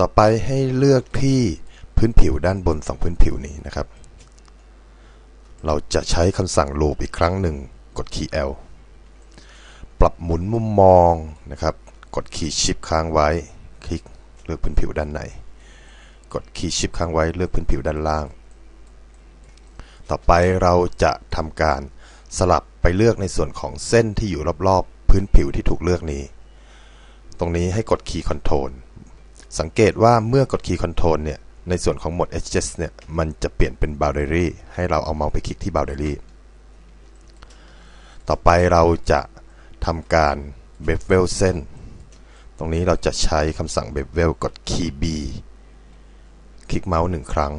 ต่อไปให้เลือกที่พื้นผิวด้านบนสองพื้นผิวนี้นะครับ เราจะใช้คำสั่ง loop อีกครั้งหนึ่ง กดคีย์ L ปรับหมุนมุมมองนะครับ กดคีย์ชิปค้างไว้ คลิกเลือกพื้นผิวด้านใน กดคีย์ชิปค้างไว้เลือกพื้นผิวด้านล่าง ต่อไปเราจะทำการสลับไปเลือกในส่วนของเส้นที่อยู่รอบๆ พื้นผิวที่ถูกเลือกนี้ ตรงนี้ให้กดคีย์คอนโทรล สังเกตว่าเมื่อกดคีย์คอนโทรลเนี่ย ในส่วนของโหมด Edges เนี่ย มันจะเปลี่ยนเป็น Boundary ให้เราเอาเมาส์ไปคลิกที่ Boundary ต่อไปเราจะทำการ Bevel เส้น ตรงนี้เราจะใช้คำสั่ง Bevel กดคีย์ B คลิกเมาส์หนึ่งครั้ง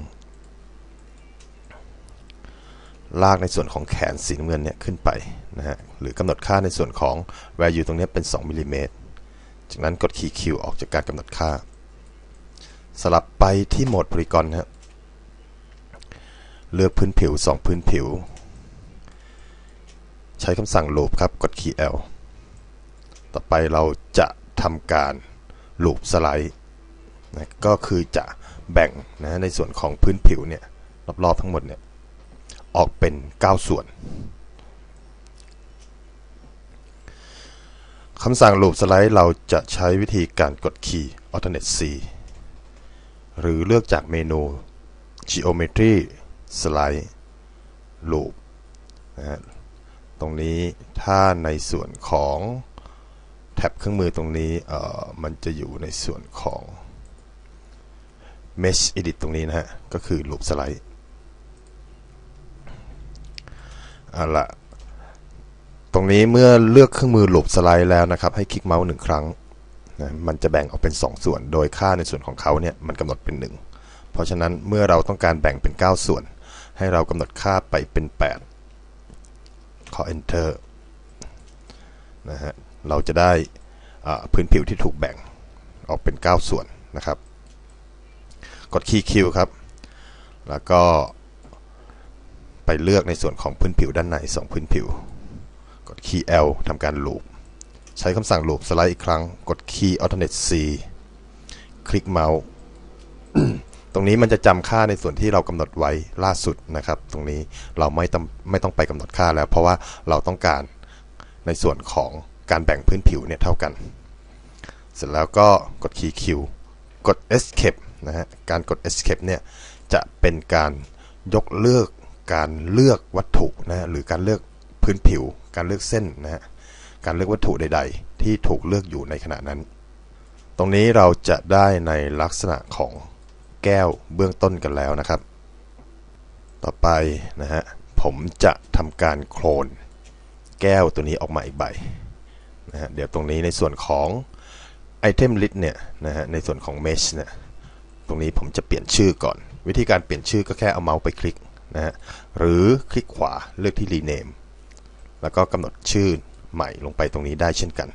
ลากในส่วนของแขนสีน้ำเงินเนี่ยขึ้นไปนะฮะ หรือกำหนดค่าในส่วนของ value ตรงนี้เป็น 2มิลลิเมตรจากนั้นกดคีย์ Q ออกจากการกำหนดค่า สลับไปที่โหมดโพลีกอนฮะเลือกพื้นผิว 2 พื้นผิว ใช้คำสั่ง loop ครับ กดคีย์ L ต่อไปเราจะทำการ loop สไลด์นะก็คือจะแบ่งนะในส่วนของพื้นผิวเนี่ยรอบๆทั้งหมดเนี่ยออกเป็น 9 ส่วนคำสั่ง loop สไลด์เราจะใช้วิธีการกดคีย์ alternate C หรือเลือกจากเมนู geometry slide loop นะฮะตรงนี้ถ้าในส่วนของแท็บเครื่องมือตรงนี้เอ่อมันจะอยู่ในส่วนของ mesh edit ตรงนี้นะฮะ ก็คือ loop slide เอาละตรงนี้เมื่อเลือกเครื่องมือ loop slide แล้วนะครับ ให้คลิกเมาส์หนึ่งครั้ง นะมันจะแบ่งออกเป็น 2 ส่วน โดยค่าในส่วนของเขาเนี่ยมันกำหนดเป็น 1 เพราะฉะนั้นเมื่อเราต้องการแบ่งเป็น 9 ส่วน ให้เรากำหนดค่าไปเป็น 8 ขอ enter นะฮะเราจะได้พื้นผิวที่ถูกแบ่งออกเป็น 9 ส่วนนะครับ กดคีย์ Q ครับ แล้วก็ไปเลือกในส่วนของพื้นผิวด้านใน 2 พื้นผิว กดคีย์ L ทำการ loop ใช้คำสั่ง loop สไลด์อีกครั้ง กดคีย์ alternate C คลิกเมาส์ ตรงนี้มันจะจำค่าในส่วนที่เรากำหนดไว้ล่าสุดนะครับ ตรงนี้เราไม่ต้องไม่ต้องไปกำหนดค่าแล้ว เพราะว่าเราต้องการในส่วนของการแบ่งพื้นผิวเนี่ยเท่ากัน เสร็จแล้วก็กดคีย์ Q กด Escape นะฮะ การกด Escape เนี่ยจะเป็นการยกเลือกการเลือกวัตถุนะหรือการเลือกพื้นผิว การเลือกเส้นนะฮะ การเลือกวัตถุใด ๆ ที่ถูกเลือกอยู่ในขณะนั้น ตรงนี้เราจะได้ในลักษณะของแก้วเบื้องต้นกันแล้วนะครับ ต่อไปนะฮะผมจะทำการโคลน แก้วตัวนี้ออกมาอีกใบนะฮะเดี๋ยวตรงนี้ในส่วนของไอเทมลิสต์เนี่ยนะฮะในส่วนของ mesh เนี่ยตรงนี้ผมจะเปลี่ยนชื่อก่อน วิธีการเปลี่ยนชื่อก็แค่เอาเมาส์ไปคลิกนะฮะหรือคลิกขวาเลือกที่ rename แล้วก็กำหนดชื่อ ใหม่ลงไปตรงนี้ได้เช่นกัน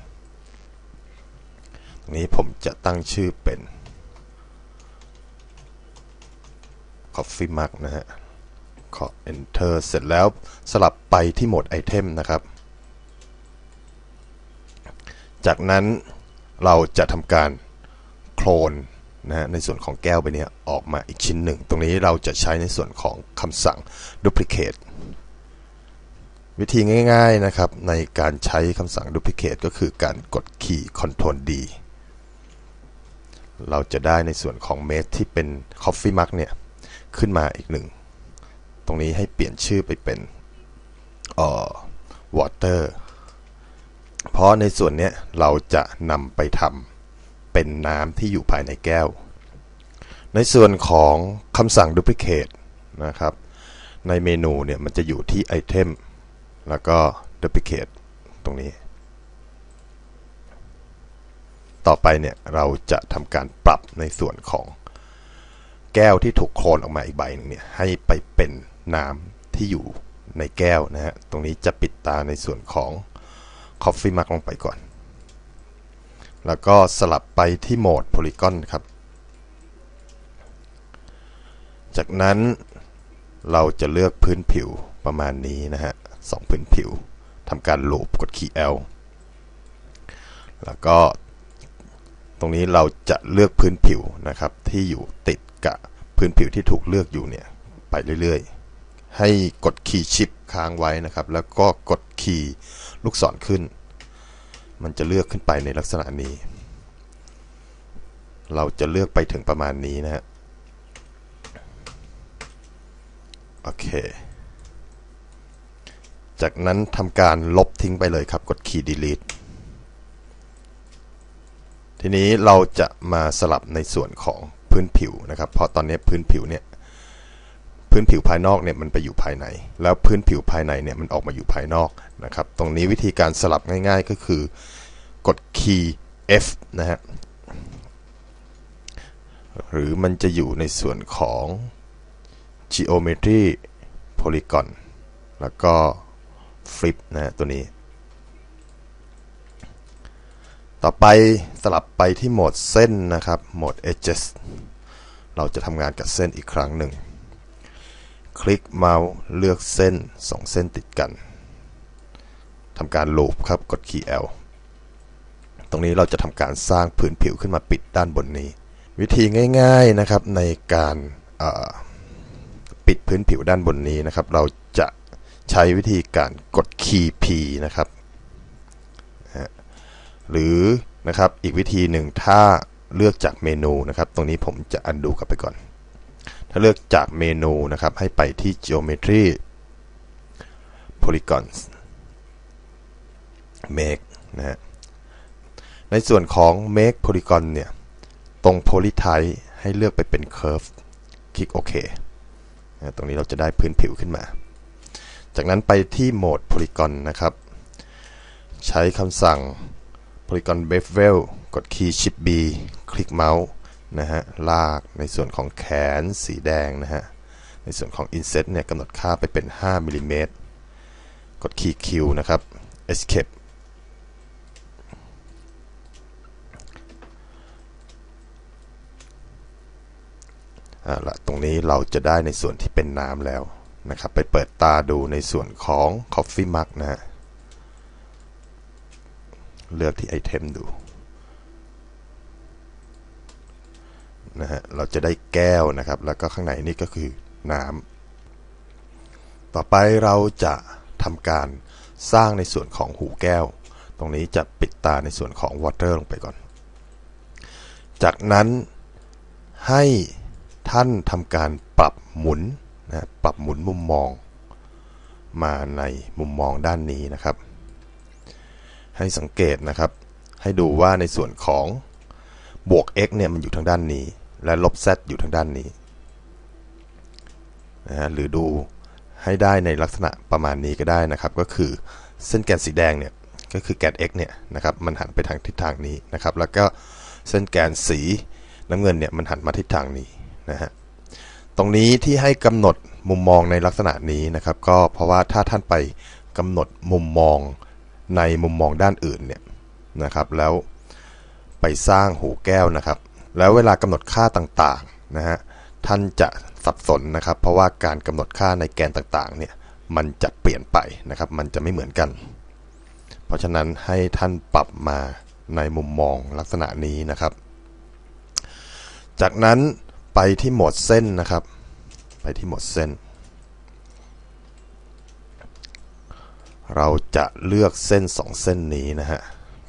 ตรงนี้ผมจะตั้งชื่อเป็น Coffee Mug นะฮะขอ Enter เสร็จแล้วสลับไปที่โหมดไอเทมนะครับ จากนั้นเราจะทำการโคลนนะฮะในส่วนของแก้วไปเนี้ยออกมาอีกชิ้นหนึ่ง ตรงนี้เราจะใช้ในส่วนของคำสั่ง duplicate วิธีง่ายๆนะครับในการใช้คำสั่ง duplicate ก็คือการกดคีย์ Ctrl D เราจะได้ในส่วนของเมสที่เป็น Coffee Mug เนี่ย ขึ้นมาอีกหนึ่ง ตรงนี้ให้เปลี่ยนชื่อไปเป็นเอ่อ water เพราะในส่วนนี้เราจะนำไปทำเป็นน้ำที่อยู่ภายในแก้ว ในส่วนของคำสั่ง duplicate นะครับ ในเมนูเนี่ยมันจะอยู่ที่ไอเทม แล้วก็ duplicate ตรงนี้ ต่อไปเนี่ยเราจะทำการปรับในส่วนของแก้วที่ถูกโคลนออกมาอีกใบนึงเนี่ยให้ไปเป็นน้ำที่อยู่ในแก้วนะฮะ ตรงนี้จะปิดตาในส่วนของ Coffee Mug ลงไปก่อน แล้วก็สลับไปที่โหมด Polygon ครับ จากนั้นเราจะเลือกพื้นผิวประมาณนี้นะฮะ สองพื้นผิวทำการลูปกดคีย์ L แล้วก็ตรงนี้เราจะเลือกพื้นผิวนะครับ ที่อยู่ติดกับพื้นผิวที่ถูกเลือกอยู่เนี่ยไปเรื่อยๆ ให้กดคีย์ชิปค้างไว้นะครับ แล้วก็กดคีย์ลูกศรขึ้น มันจะเลือกขึ้นไปในลักษณะนี้ เราจะเลือกไปถึงประมาณนี้นะฮะโอเค จากนั้นทำการลบทิ้งไปเลยครับกดคีย์ delete ทีนี้เราจะมาสลับในส่วนของพื้นผิวนะครับ เพราะตอนนี้พื้นผิวเนี่ยพื้นผิวภายนอกเนี่ยมันไปอยู่ภายใน แล้วพื้นผิวภายในเนี่ยมันออกมาอยู่ภายนอกนะครับ ตรงนี้วิธีการสลับง่าย ๆ ก็คือกดคีย์ F นะฮะหรือมันจะอยู่ในส่วนของ geometry polygon แล้วก็ flip นะฮะตัวนี้ ต่อไปสลับไปที่โหมดเส้นนะครับ โหมด edges เราจะทำงานกับเส้นอีกครั้งหนึ่ง คลิกเมาส์เลือกเส้น2เส้นติดกันทำการลูปครับ กดคีย์ L ตรงนี้เราจะทำการสร้างผืนผิวขึ้นมาปิดด้านบนนี้ วิธีง่าย ๆนะครับในการปิดพื้นผิวด้านบนนี้นะครับ เรา ใช้วิธีการกดคีย์ P นะครับ หรือนะครับอีกวิธีหนึ่งถ้าเลือกจากเมนูนะครับ ตรงนี้ผมจะอันดูกลับไปก่อน ถ้าเลือกจากเมนูนะครับ ให้ไปที่ geometry polygons make นะฮะในส่วนของ make polygon เนี่ย ตรง polytype ให้เลือกไปเป็น curve คลิกโอเค ตรงนี้เราจะได้พื้นผิวขึ้นมา จากนั้นไปที่โหมด polygon นะครับ ใช้คำสั่ง polygon bevel กดคีย์ shift B คลิกเมาส์นะฮะ ลากในส่วนของแขนสีแดงนะฮะ ในส่วนของ inset เนี่ยกำหนดค่าไปเป็น 5มิลิเมตร กดคีย์ Q นะครับ escape อ่าละตรงนี้เราจะได้ในส่วนที่เป็นน้ำแล้ว นะครับ ไปเปิดตาดูในส่วนของ Coffee Mug นะฮะ เลือกที่ไอเทมดูนะฮะ เราจะได้แก้วนะครับ แล้วก็ข้างในนี่ก็คือน้ำ ต่อไปเราจะทำการสร้างในส่วนของหูแก้ว ตรงนี้จะปิดตาในส่วนของ water ลงไปก่อน จากนั้นให้ท่านทำการปรับหมุน นะปรับหมุนมุมมองมาในมุมมองด้านนี้นะครับ ให้สังเกตนะครับ ให้ดูว่าในส่วนของบวก x เนี่ยมันอยู่ทางด้านนี้ และลบ z อยู่ทางด้านนี้นะฮะหรือดูให้ได้ในลักษณะประมาณนี้ก็ได้นะครับ ก็คือเส้นแกนสีแดงเนี่ยก็คือแกน x เนี่ยนะครับมันหันไปทางทิศทางนี้นะครับ แล้วก็เส้นแกนสีน้ำเงินเนี่ยมันหันมาทิศทางนี้นะฮะ ตรงนี้ที่ให้กำหนดมุมมองในลักษณะนี้นะครับ ก็เพราะว่าถ้าท่านไปกำหนดมุมมองในมุมมองด้านอื่นเนี่ยนะครับ แล้วไปสร้างหูแก้วนะครับ แล้วเวลากำหนดค่าต่างๆนะฮะท่านจะสับสนนะครับ เพราะว่าการกำหนดค่าในแกนต่างๆเนี่ยมันจะเปลี่ยนไปนะครับ มันจะไม่เหมือนกัน เพราะฉะนั้นให้ท่านปรับมาในมุมมองลักษณะนี้นะครับ จากนั้น ไปที่โหมดเส้นนะครับ ไปที่โหมดเส้น เราจะเลือกเส้น 2 เส้นนี้นะฮะ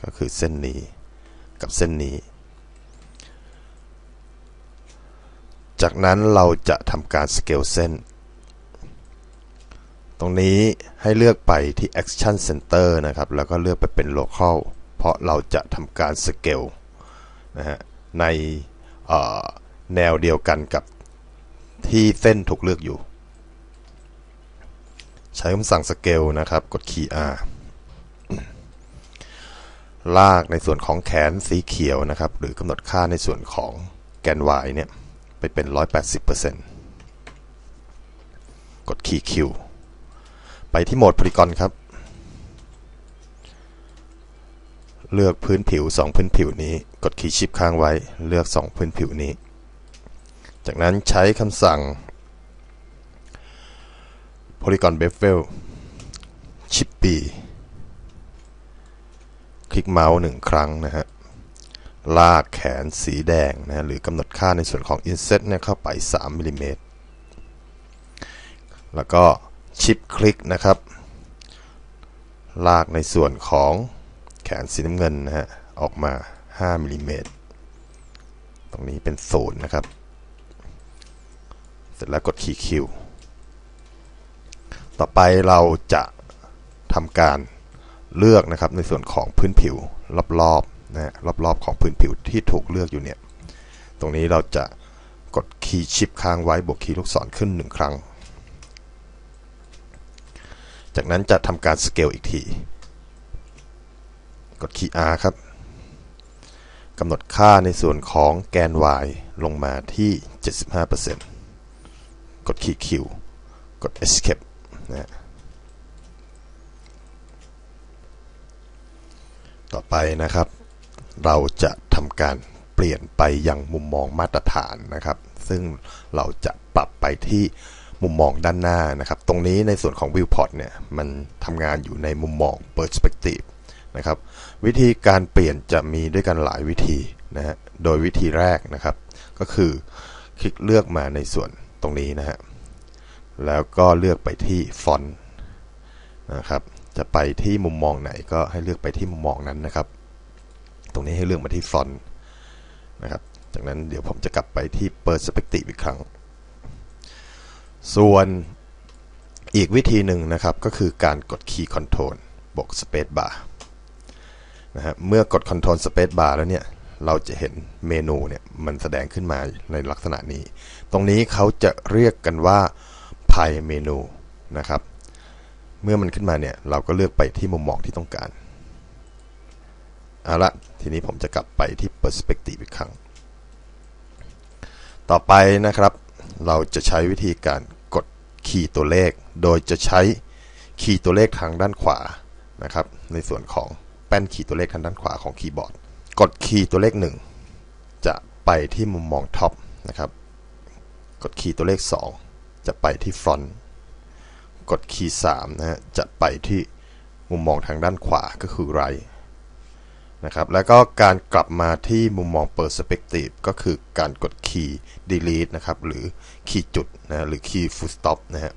ก็คือเส้นนี้กับเส้นนี้ จากนั้นเราจะทำการสเกลเส้น ตรงนี้ให้เลือกไปที่ Action Center นะครับ แล้วก็เลือกไปเป็น Local เพราะเราจะทำการสเกลนะฮะ ใน แนวเดียวกันกับที่เส้นถูกเลือกอยู่ ใช้คำสั่งสเกลนะครับ กดคีย์ R ลากในส่วนของแขนสีเขียวนะครับ หรือกำหนดค่าในส่วนของแกน y เนี่ย ไปเป็น 180%กดคีย์ Q ไปที่โหมด Polygon ครับ เลือกพื้นผิว 2 พื้นผิวนี้ กดคีย์ชิปค้างไว้ เลือก 2 พื้นผิวนี้ จากนั้นใช้คำสั่ง Polygon Bevel ชิป B คลิกเมาส์หนึ่งครั้งนะฮะ ลากแขนสีแดงนะหรือกำหนดค่าในส่วนของ inset เนี่ยเข้าไป 3มิลิเมตร แล้วก็ชิปคลิกนะครับ ลากในส่วนของแขนสีน้ำเงินนะฮะ ออกมา 5มิลิเมตร ตรงนี้เป็นศูนย์นะครับ ร็จแล้วกดคีย์คิวต่อไปเราจะทำการเลือกนะครับในส่วนของพื้นผิวรอบๆนะรอบๆของพื้นผิวที่ถูกเลือกอยู่เนี่ย ตรงนี้เราจะกดคีย์ชิปค้างไว้บวกคีย์ลูกศรขึ้น 1 ครั้ง จากนั้นจะทำการสเกลอีกที กดคีย์ R ครับกำหนดค่าในส่วนของแกน y ลงมาที่ 75% กดคีย์ Q กด escape นะต่อไปนะครับ เราจะทำการเปลี่ยนไปยังมุมมองมาตรฐานนะครับ ซึ่งเราจะปรับไปที่มุมมองด้านหน้านะครับ ตรงนี้ในส่วนของ viewport เนี่ย มันทำงานอยู่ในมุมมอง perspective นะครับ วิธีการเปลี่ยนจะมีด้วยกันหลายวิธีนะฮะ โดยวิธีแรกนะครับ ก็คือคลิกเลือกมาในส่วน ตรงนี้นะฮะแล้วก็เลือกไปที่ฟอนต์นะครับ จะไปที่มุมมองไหนก็ให้เลือกไปที่มุมมองนั้นนะครับ ตรงนี้ให้เลือกมาที่ฟอนต์นะครับ จากนั้นเดี๋ยวผมจะกลับไปที่ Perspective อีกครั้ง ส่วนอีกวิธีหนึ่งนะครับก็คือการกด Key Control บวก Space Bar นะฮะเมื่อกด Control Space Bar แล้วเนี่ย เราจะเห็นเมนูเนี่ยมันแสดงขึ้นมาในลักษณะนี้ ตรงนี้เขาจะเรียกกันว่า Pie เมนูนะครับ เมื่อมันขึ้นมาเนี่ยเราก็เลือกไปที่มุมมองที่ต้องการเอาละทีนี้ผมจะกลับไปที่ Perspective อีกครั้ง ต่อไปนะครับ เราจะใช้วิธีการกดคีย์ตัวเลข โดยจะใช้คีย์ตัวเลขทางด้านขวานะครับ ในส่วนของแป้นคีย์ตัวเลขทางด้านขวาของคีย์บอร์ด กดคีย์ตัวเลข 1 จะไปที่มุมมองท็อปนะครับ กดคีย์ตัวเลข 2 จะไปที่ฟรอนต์กดคีย์3นะฮะจะไปที่มุมมองทางด้านขวาก็คือ right นะครับ แล้วก็การกลับมาที่มุมมอง perspective ก็คือการกดคีย์ delete นะครับ หรือคีย์จุดนะหรือคีย์ full stop นะฮะ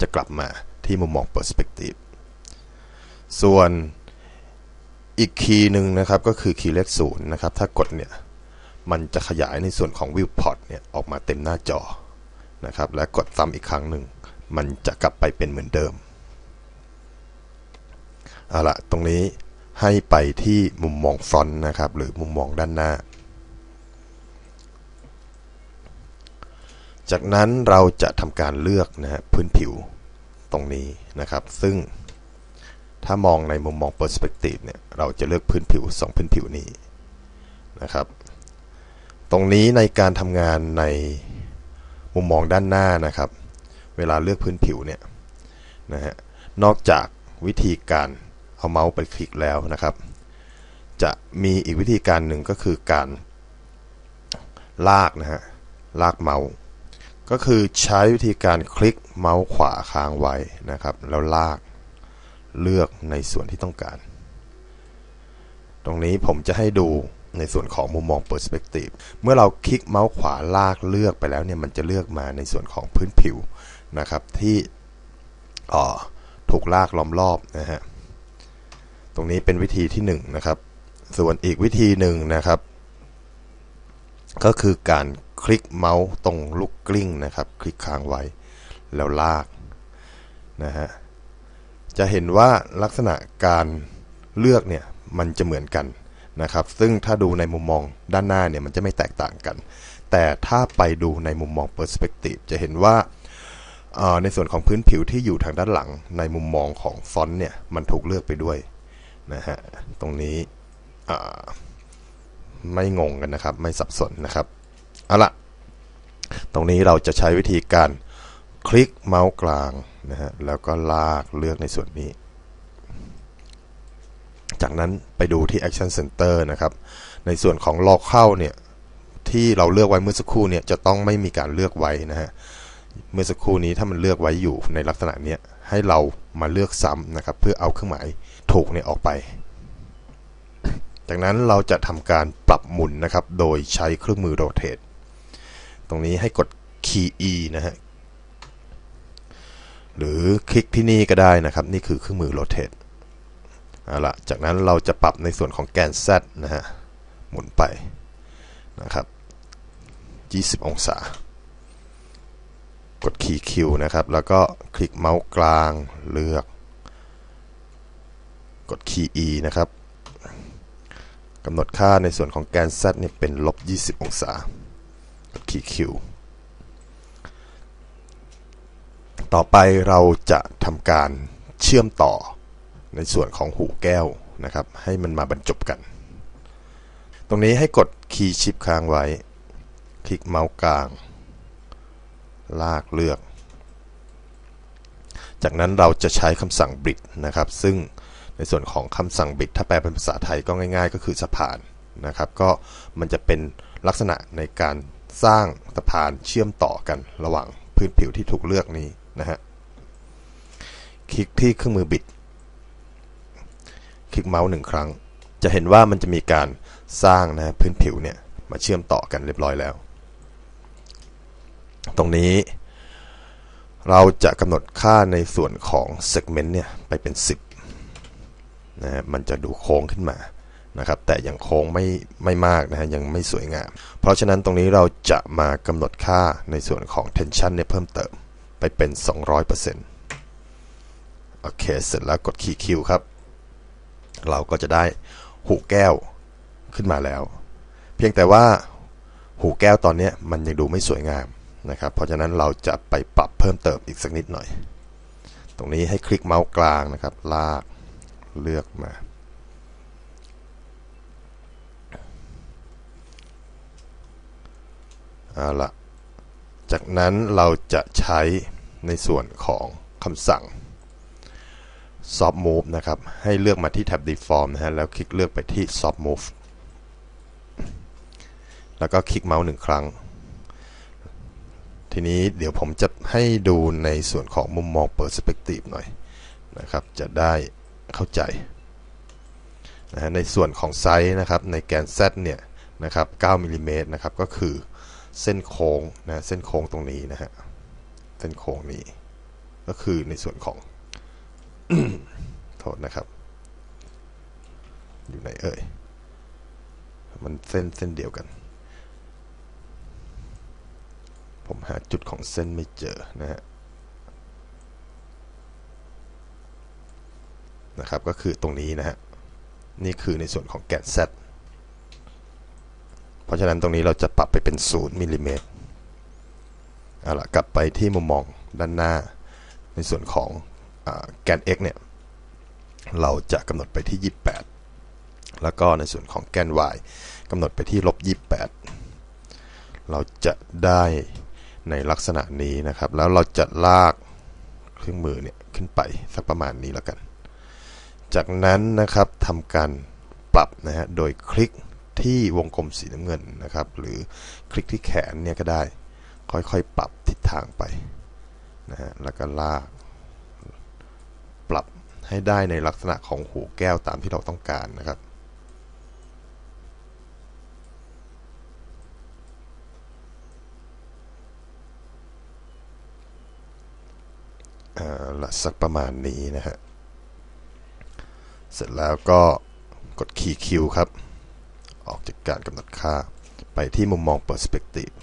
จะกลับมาที่มุมมอง perspective ส่วน อีกคีย์หนึ่งนะครับก็คือคีย์เลขศูนย์นะครับถ้ากดเนี่ยมันจะขยายในส่วนของ viewport เนี่ยออกมาเต็มหน้าจอนะครับและกดซ้ำอีกครั้งหนึ่ง มันจะกลับไปเป็นเหมือนเดิมเอาละตรงนี้ให้ไปที่มุมมองฟอนต์นะครับ หรือมุมมองด้านหน้า จากนั้นเราจะทำการเลือกนะฮะพื้นผิวตรงนี้นะครับ ซึ่ง ถ้ามองในมุมมอง perspective เนี่ยเราจะเลือกพื้นผิว 2 พื้นผิวนี้นะครับ ตรงนี้ในการทำงานในมุมมองด้านหน้านะครับ เวลาเลือกพื้นผิวเนี่ยนะฮะนอกจากวิธีการเอาเมาส์ไปคลิกแล้วนะครับ จะมีอีกวิธีการหนึ่งก็คือการลากนะฮะลากเมาส์ก็คือใช้วิธีการคลิกเมาส์ขวาค้างไว้นะครับ แล้วลาก เลือกในส่วนที่ต้องการ ตรงนี้ผมจะให้ดูในส่วนของมุมมอง perspective เมื่อเราคลิกเมาส์ขวาลากเลือกไปแล้วเนี่ยมันจะเลือกมาในส่วนของพื้นผิวนะครับที่ถูกลากล้อมรอบนะฮะ ตรงนี้เป็นวิธีที่1นนะครับ ส่วนอีกวิธีหนึ่งนะครับ ก็คือการคลิกเมาส์ตรงลูกกลิ้งนะครับ คลิกค้างไว้แล้วลากนะฮะ จะเห็นว่าลักษณะการเลือกเนี่ยมันจะเหมือนกันนะครับ ซึ่งถ้าดูในมุมมองด้านหน้าเนี่ยมันจะไม่แตกต่างกัน แต่ถ้าไปดูในมุมมอง perspective จะเห็นว่าในส่วนของพื้นผิวที่อยู่ทางด้านหลังในมุมมองของฟอนต์เนี่ยมันถูกเลือกไปด้วยนะฮะตรงนี้ไม่งงกันนะครับ ไม่สับสนนะครับเอาละตรงนี้เราจะใช้วิธีการคลิกเมาส์กลาง นะฮะแล้วก็ลากเลือกในส่วนนี้ จากนั้นไปดูที่ Action Center นะครับ ในส่วนของล็อกเข้าเนี่ยที่เราเลือกไว้เมื่อสักครู่เนี่ยจะต้องไม่มีการเลือกไว้นะฮะเมื่อสักครู่นี้ถ้ามันเลือกไว้อยู่ในลักษณะนี้ให้เรามาเลือกซ้ำนะครับ เพื่อเอาเครื่องหมายถูกเนี่ยออกไป จากนั้นเราจะทำการปรับหมุนนะครับ โดยใช้เครื่องมือ rotate ตรงนี้ให้กด key E นะฮะ หรือคลิกที่นี่ก็ได้นะครับ นี่คือเครื่องมือ rotate เอาละจากนั้นเราจะปรับในส่วนของแกน Z นะฮะ หมุนไปนะครับ 20 องศา กดคีย์ Q นะครับ แล้วก็คลิกเมาส์กลางเลือก กดคีย์ E นะครับกำหนดค่าในส่วนของแกน Z เนี่ยเป็นลบ 20 องศา กดคีย์ Q ต่อไปเราจะทำการเชื่อมต่อในส่วนของหูแก้วนะครับ ให้มันมาบรรจบกัน ตรงนี้ให้กดคีย์ชิปค้างไว้ คลิกเมาส์กลาง ลากเลือก จากนั้นเราจะใช้คำสั่ง bridge นะครับ ซึ่งในส่วนของคำสั่ง bridge ถ้าแปลเป็นภาษาไทยก็ง่าย ๆ ก็คือสะพานนะครับ ก็มันจะเป็นลักษณะในการสร้างสะพานเชื่อมต่อกันระหว่าง พื้นผิวที่ถูกเลือกนี้นะฮะ คลิกที่เครื่องมือบิด คลิกเมาส์หนึ่งครั้ง จะเห็นว่ามันจะมีการสร้างนะพื้นผิวเนี่ยมาเชื่อมต่อกันเรียบร้อยแล้ว ตรงนี้ เราจะกำหนดค่าในส่วนของ segment เนี่ยไปเป็น 10นะมันจะดูโค้งขึ้นมา นะครับแต่ยังโค้งไม่ไม่มากนะฮะยังไม่สวยงาม เพราะฉะนั้นตรงนี้เราจะมากำหนดค่าในส่วนของ tension เนี่ยเพิ่มเติมไปเป็น 200%โอเค เสร็จแล้วกดคีย์คิวครับ เราก็จะได้หูแก้วขึ้นมาแล้ว เพียงแต่ว่าหูแก้วตอนนี้มันยังดูไม่สวยงามนะครับ เพราะฉะนั้นเราจะไปปรับเพิ่มเติมอีกสักนิดหน่อย ตรงนี้ให้คลิกเมาส์กลางนะครับ ลากเลือกมา เอาละจากนั้นเราจะใช้ในส่วนของคำสั่ง soft move นะครับ ให้เลือกมาที่แท็บ deform นะฮะ แล้วคลิกเลือกไปที่ soft move แล้วก็คลิกเมาส์หนึ่งครั้ง ทีนี้เดี๋ยวผมจะให้ดูในส่วนของมุมมอง perspective หน่อยนะครับ จะได้เข้าใจนะในส่วนของไซส์นะครับ ในแกน Z เนี่ยนะครับ9มิลิเมตรนะครับ ก็คือ เส้นโค้งนะเส้นโค้งตรงนี้นะฮะเส้นโค้งนี้ ก็คือในส่วนของโทษนะครับ อยู่ไหนเอ่ยมันเส้นเส้นเดียวกัน ผมหาจุดของเส้นไม่เจอนะฮะนะครับก็คือตรงนี้นะฮะนี่คือในส่วนของแกน Z เพราะฉะนั้นตรงนี้เราจะปรับไปเป็น 0มิลลิเมตรเอาละกลับไปที่มุมมองด้านหน้า ในส่วนของแกน x เนี่ย เราจะกำหนดไปที่ 28 แล้วก็ในส่วนของแกน y กำหนดไปที่ลบ28 เราจะได้ในลักษณะนี้นะครับ แล้วเราจะลากเครื่องมือเนี่ยขึ้นไปสักประมาณนี้แล้วกัน จากนั้นนะครับทำการปรับนะฮะ โดยคลิก ที่วงกลมสีน้ำเงินนะครับ หรือคลิกที่แขนเนี่ยก็ได้ ค่อยๆ ปรับทิศทางไปนะฮะแล้วก็ลาก ปรับให้ได้ในลักษณะของหูแก้วตามที่เราต้องการนะครับละสักประมาณนี้นะฮะ เสร็จแล้วก็กดคีย์คิวครับ ออกจากการกำหนดค่า ไปที่มุมมอง Perspective